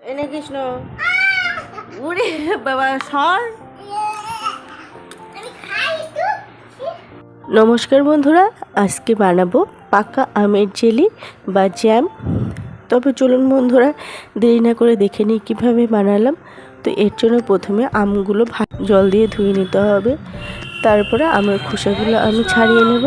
এনে কৃষ্ণ। উড়ে, বাবা, সর। নমস্কার বন্ধুরা, আজকে বানাবো পাকা আমের জেলি বা জ্যাম। তবে চলুন বন্ধুরা, দেরি না করে দেখে নিই কীভাবে বানালাম। তো এর জন্য প্রথমে আমগুলো জল দিয়ে ধুয়ে নিতে হবে। তারপরে আমের খোসাগুলো আমি ছাড়িয়ে নেব।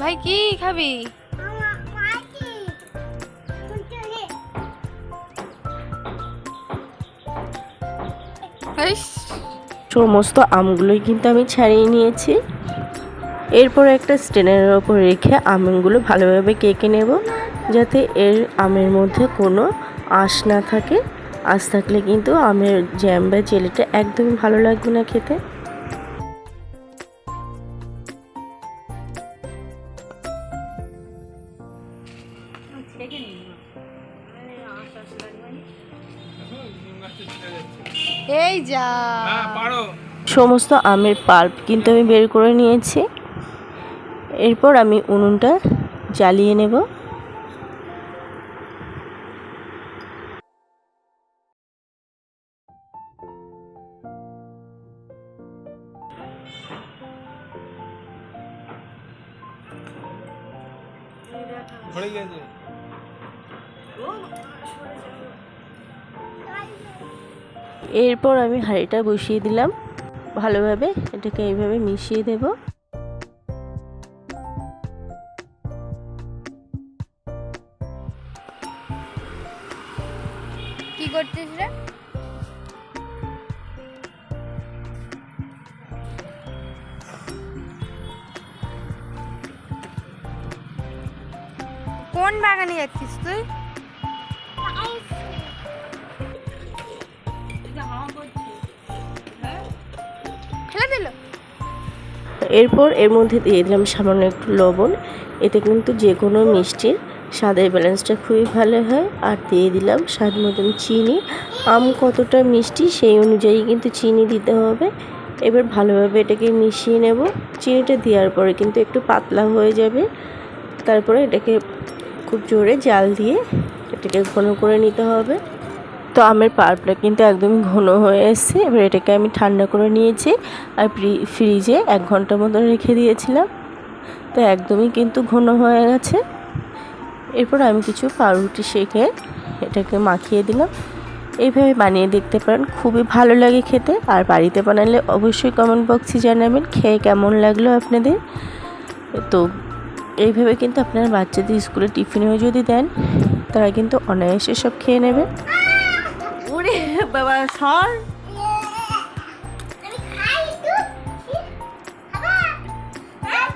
ভাই কি খাবি? সমস্ত আমগুলোই কিন্তু আমি ছাড়িয়ে নিয়েছি। এরপর একটা স্টেনের ওপর রেখে আমগুলো ভালোভাবে কেকে নেব যাতে এর আমের মধ্যে কোনো আঁশ না থাকে। আঁশ থাকলে কিন্তু আমের জ্যাম বা জেলিটা একদমই ভালো লাগবে না খেতে। এই যা। সমস্ত আমের পাল্প কিন্তু আমি বের করে নিয়েছি। এরপর আমি উনুনটা জ্বালিয়ে নেব। পড়ে গেছে এরপর আমি হাঁড়িটা বসিয়ে দিলাম ভালোভাবে, এটাকে এইভাবে মিশিয়ে দেব। কি কোন বাগানে যাচ্ছিস তুই? এরপর এর মধ্যে দিয়ে দিলাম সামান্য একটু লবণ। এতে কিন্তু যে কোনো মিষ্টির স্বাদের ব্যালেন্সটা খুবই ভালো হয়। আর দিয়ে দিলাম স্বাদ মতন চিনি। আম কতটা মিষ্টি সেই অনুযায়ী কিন্তু চিনি দিতে হবে। এবার ভালোভাবে এটাকে মিশিয়ে নেব। চিনিটা দেওয়ার পরে কিন্তু একটু পাতলা হয়ে যাবে। তারপরে এটাকে খুব জোরে জাল দিয়ে এটাকে ঘন করে নিতে হবে। তো আমের পাল্পটা কিন্তু একদমই ঘন হয়ে এসেছে। এবার এটাকে আমি ঠান্ডা করে নিয়েছি আর ফ্রি- ফ্রিজে এক ঘণ্টা মতো রেখে দিয়েছিলাম। তো একদমই কিন্তু ঘন হয়ে গেছে। এরপর আমি কিছু পাউরুটি শেখে এটাকে মাখিয়ে দিলাম। এইভাবে বানিয়ে দেখতে পারেন, খুবই ভালো লাগে খেতে। আর বাড়িতে বানালে অবশ্যই কমেন্ট বক্সে জানাবেন, খেয়ে কেমন লাগল আপনাদের। তো এইভাবে কিন্তু আপনার বাচ্চাদের স্কুলে টিফিনেও যদি দেন, তারা কিন্তু অনায়াসে সব খেয়ে নেবে। বাবা সর।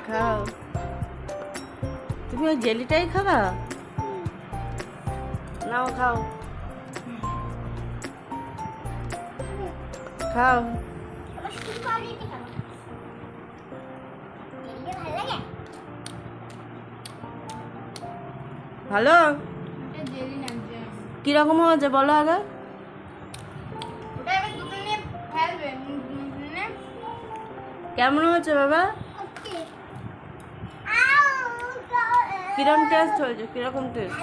খাও। তুমি ওই জেলিটাই খাবা? নাও খাও। খাও। ভালো? কীরকম হয়েছে বলো আগে? কেমন হয়েছে বাবা? কীরকম টেস্ট হয়েছে? কীরকম টেস্ট